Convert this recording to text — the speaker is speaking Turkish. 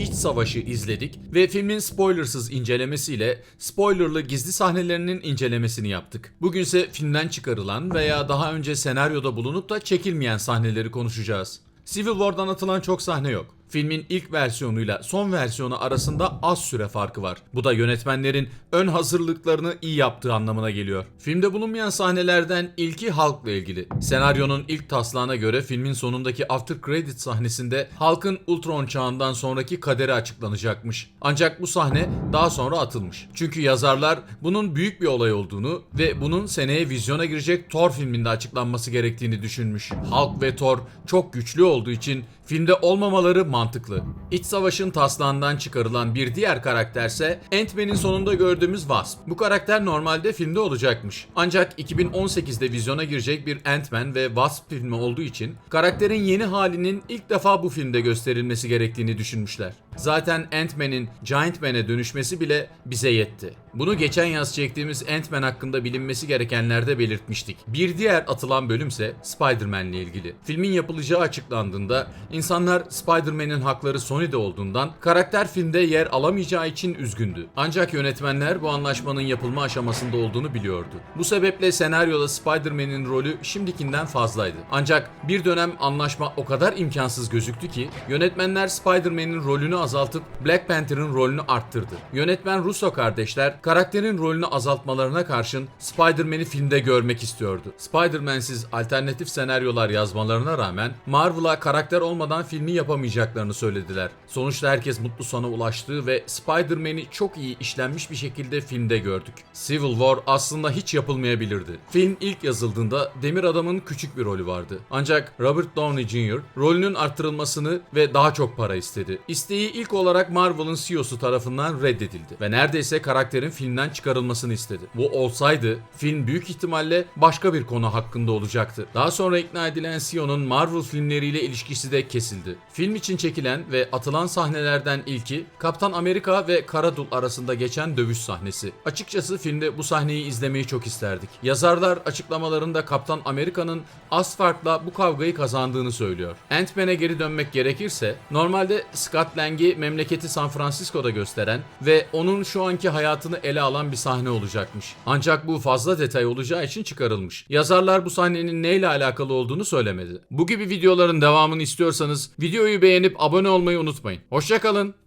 İç Savaşı izledik ve filmin spoilersız incelemesiyle spoilerlı gizli sahnelerinin incelemesini yaptık. Bugünse filmden çıkarılan veya daha önce senaryoda bulunup da çekilmeyen sahneleri konuşacağız. Civil War'dan atılan çok sahne yok. Filmin ilk versiyonuyla son versiyonu arasında az süre farkı var. Bu da yönetmenlerin ön hazırlıklarını iyi yaptığı anlamına geliyor. Filmde bulunmayan sahnelerden ilki Hulk'la ilgili. Senaryonun ilk taslağına göre filmin sonundaki after credit sahnesinde Hulk'ın Ultron çağından sonraki kaderi açıklanacakmış. Ancak bu sahne daha sonra atılmış. Çünkü yazarlar bunun büyük bir olay olduğunu ve bunun seneye vizyona girecek Thor filminde açıklanması gerektiğini düşünmüş. Hulk ve Thor çok güçlü olduğu için filmde olmamaları mantıklı. İç Savaş'ın taslağından çıkarılan bir diğer karakterse Ant-Man'in sonunda gördüğümüz Wasp. Bu karakter normalde filmde olacakmış. Ancak 2018'de vizyona girecek bir Ant-Man ve Wasp filmi olduğu için karakterin yeni halinin ilk defa bu filmde gösterilmesi gerektiğini düşünmüşler. Zaten Ant-Man'in Giant Man'e dönüşmesi bile bize yetti. Bunu geçen yaz çektiğimiz Ant-Man hakkında bilinmesi gerekenlerde belirtmiştik. Bir diğer atılan bölümse Spider-Man ile ilgili. Filmin yapılacağı açıklandığında insanlar Spider-Man'in hakları Sony'de olduğundan karakter filmde yer alamayacağı için üzgündü. Ancak yönetmenler bu anlaşmanın yapılma aşamasında olduğunu biliyordu. Bu sebeple senaryoda Spider-Man'in rolü şimdikinden fazlaydı. Ancak bir dönem anlaşma o kadar imkansız gözüktü ki yönetmenler Spider-Man'in rolünü azaltıp Black Panther'ın rolünü arttırdı. Yönetmen Russo kardeşler karakterin rolünü azaltmalarına karşın Spider-Man'i filmde görmek istiyordu. Spider-Man'siz alternatif senaryolar yazmalarına rağmen Marvel'a karakter olmadan filmi yapamayacaklarını söylediler. Sonuçta herkes mutlu sona ulaştığı ve Spider-Man'i çok iyi işlenmiş bir şekilde filmde gördük. Civil War aslında hiç yapılmayabilirdi. Film ilk yazıldığında Demir Adam'ın küçük bir rolü vardı. Ancak Robert Downey Jr. rolünün arttırılmasını ve daha çok para istedi. İsteği ilk olarak Marvel'ın CEO'su tarafından reddedildi ve neredeyse karakterin filmden çıkarılmasını istedi. Bu olsaydı film büyük ihtimalle başka bir konu hakkında olacaktı. Daha sonra ikna edilen CEO'nun Marvel filmleriyle ilişkisi de kesildi. Film için çekilen ve atılan sahnelerden ilki Kaptan Amerika ve Karadul arasında geçen dövüş sahnesi. Açıkçası filmde bu sahneyi izlemeyi çok isterdik. Yazarlar açıklamalarında Kaptan Amerika'nın az farkla bu kavgayı kazandığını söylüyor. Ant-Man'e geri dönmek gerekirse normalde Scott Lang'i memleketi San Francisco'da gösteren ve onun şu anki hayatını ele alan bir sahne olacakmış. Ancak bu fazla detay olacağı için çıkarılmış. Yazarlar bu sahnenin neyle alakalı olduğunu söylemedi. Bu gibi videoların devamını istiyorsanız videoyu beğenip abone olmayı unutmayın. Hoşçakalın.